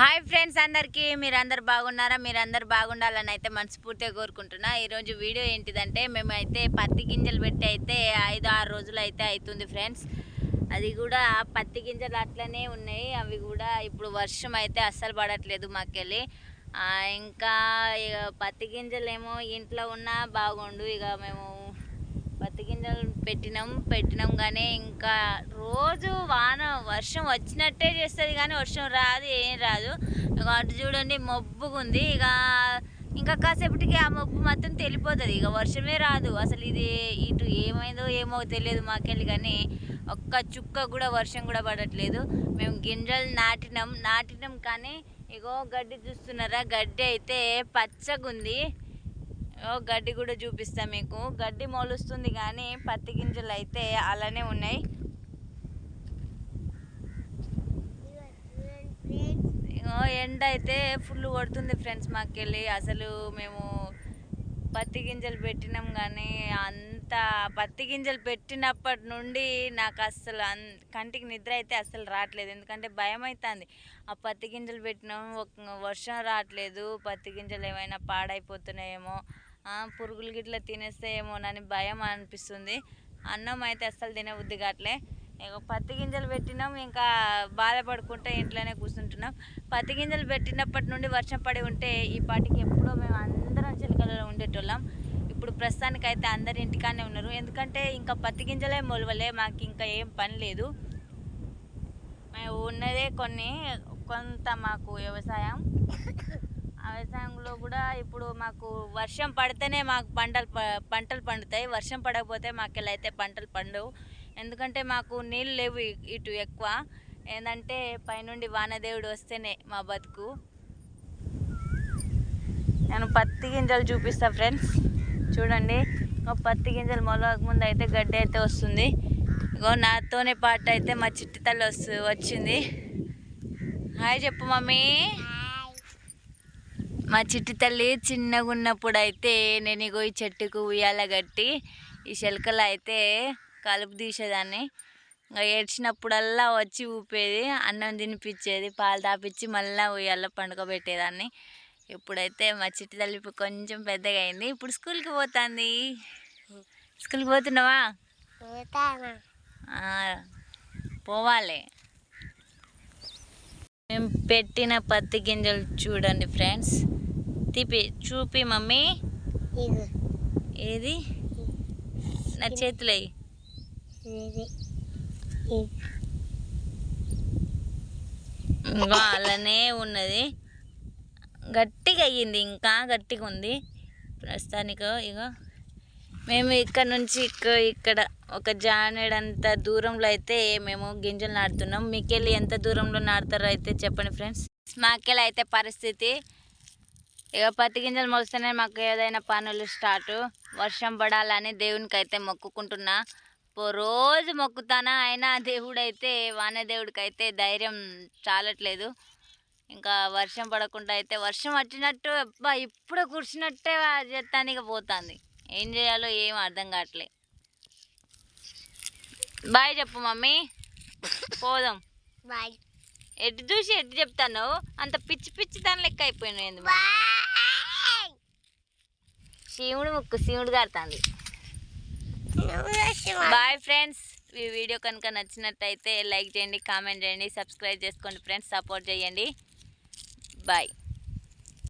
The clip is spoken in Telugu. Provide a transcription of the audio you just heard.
హాయ్ ఫ్రెండ్స్ అందరికీ మీరందరు బాగున్నారా? మీరందరు బాగుండాలని అయితే మనస్ఫూర్తిగా కోరుకుంటున్నా. ఈరోజు వీడియో ఏంటిదంటే మేమైతే పత్తి గింజలు పెట్టి అయితే ఐదు ఆరు రోజులు అయితే అవుతుంది ఫ్రెండ్స్. అది కూడా పత్తి గింజలు అట్లనే ఉన్నాయి. అవి కూడా ఇప్పుడు వర్షం అయితే అస్సలు పడట్లేదు మాకెళ్ళి. ఇంకా ఇక పత్తి గింజలు ఏమో ఇంట్లో ఉన్నా బాగుండు. ఇక మేము పెట్టినాం పెట్టినాం కానీ ఇంకా రోజు వాన వర్షం వచ్చినట్టే చేస్తుంది కానీ వర్షం రాదు ఏం రాదు. ఇక అటు చూడండి మబ్బుగా ఉంది ఇక ఇంకా కాసేపటికి ఆ మబ్బు మొత్తం తెలిపోతుంది. ఇక వర్షమే రాదు. అసలు ఇది ఇటు ఏమైందో ఏమో తెలియదు మాకెళ్ళి కానీ ఒక్క చుక్క కూడా వర్షం కూడా పడట్లేదు. మేము గింజలు నాటినాం నాటినాం కానీ ఇగో గడ్డి చూస్తున్నారా? గడ్డి అయితే పచ్చగుంది. గడ్డి కూడా చూపిస్తా మీకు. గడ్డి మొలుస్తుంది కానీ పత్తి గింజలు అయితే అలానే ఉన్నాయి. ఎండ అయితే ఫుల్ కొడుతుంది ఫ్రెండ్స్ మాకెళ్ళి. అసలు మేము పత్తి గింజలు పెట్టినాం కానీ అంత పత్తి గింజలు పెట్టినప్పటి నుండి నాకు అస్సలు అన్ కంటికి నిద్ర అయితే అస్సలు రావట్లేదు. ఎందుకంటే భయం అవుతుంది ఆ పత్తి గింజలు పెట్టినాం ఒక వర్షం రావట్లేదు. పత్తి గింజలు ఏమైనా పాడైపోతున్నాయేమో. పురుగులు గిట్ల తినేస్తాయేమోనని భయం అనిపిస్తుంది. అన్నం అయితే అస్సలు తినబుద్ధి కాట్లే. ఇక పత్తి గింజలు పెట్టినాం ఇంకా బాధపడుకుంటే ఇంట్లోనే కూర్చుంటున్నాం. పత్తి గింజలు పెట్టినప్పటి నుండి వర్షం పడి ఉంటే ఈ పాటికి ఎప్పుడో మేము అందరం చిలకలలో ఉండేటోళ్ళం. ఇప్పుడు ప్రస్తుతానికి అయితే అందరు ఇంటికానే ఉన్నారు. ఎందుకంటే ఇంకా పత్తి గింజలే మొలవలే మాకు ఇంకా ఏం పని లేదు. మేము ఉన్నదే కొన్ని కొంత మాకు వ్యవసాయం. వ్యవసాయంలో కూడా ఇప్పుడు మాకు వర్షం పడితేనే మాకు పంటలు ప- పంటలు పండుతాయి. వర్షం పడకపోతే మాకెళ్ళి అయితే పంటలు పండవు. ఎందుకంటే మాకు నీళ్ళు లేవు ఇటు ఎక్కువ. ఏంటంటే పైనుండి వానదేవుడు వస్తేనే మా బతుకు. నేను పత్తి గింజలు చూపిస్తా ఫ్రెండ్స్. చూడండి. పత్తి గింజలు మొలవక ముందు అయితే గడ్డి అయితే వస్తుంది. ఇగో నాతోనే పాట అయితే మా చిట్టి తల్లి వస్తు వచ్చింది. హాయ్ చెప్పు మమ్మీ. మా చిట్టి తల్లి చిన్నగా ఉన్నప్పుడు అయితే నేను ఇగో ఈ చెట్టుకు ఉయ్యాల కట్టి ఈ శిలకలు అయితే కలుపు తీసేదాన్ని. ఇంకా ఏడ్చినప్పుడల్లా వచ్చి ఊపేది అన్నం తినిపించేది పాలు తాపించి మళ్ళీ ఉయ్యాల పండుకోబెట్టేదాన్ని. ఇప్పుడైతే మా చిట్టి తల్లి కొంచెం పెద్దగా అయింది. ఇప్పుడు స్కూల్కి పోతుంది. స్కూల్కి పోతున్నావా? పోవాలి. పెట్టిన పత్తి గింజలు చూడండి ఫ్రెండ్స్. తీపి చూపి మమ్మీ. ఏది? నా చేతులు ఇంకా అలానే ఉన్నది. గట్టిగా అయ్యింది ఇంకా గట్టిగా ఉంది. ప్రస్తుతానికి ఇక మేము ఇక్కడ నుంచి ఇక్కడ ఇక్కడ ఒక జానెడంత దూరంలో అయితే మేము గింజలు నాటుతున్నాం. మీకెళ్ళి ఎంత దూరంలో నాటుతారో అయితే చెప్పండి ఫ్రెండ్స్. మాకెళ్ళి అయితే పరిస్థితి ఇక పత్తి గింజలు మోస్తేనే మాకు ఏదైనా పనులు స్టార్ట్. వర్షం పడాలని దేవునికి అయితే మొక్కుకుంటున్నా రోజు మొక్కుతానా అయినా దేవుడు అయితే వానే దేవుడికి అయితే ధైర్యం చాలట్లేదు. ఇంకా వర్షం పడకుండా అయితే వర్షం వచ్చినట్టు అబ్బా ఇప్పుడు కూర్చున్నట్టే చేస్తానికి పోతుంది. ఏం చేయాలో ఏం అర్థం కావట్లే. బాయ్ చెప్పు మమ్మీ. పోదాం. బాయ్. ఎటు చూసి ఎటు చెప్తాను అంత పిచ్చి పిచ్చి దాని లెక్క అయిపోయినాయి శివుడు ముక్కు శివుడు గారుతుంది. Bye friends. ఈ వీడియో కనుక నచ్చినట్టయితే లైక్ చేయండి కామెంట్ చేయండి సబ్స్క్రైబ్ చేసుకోండి ఫ్రెండ్స్ సపోర్ట్ చేయండి. బాయ్.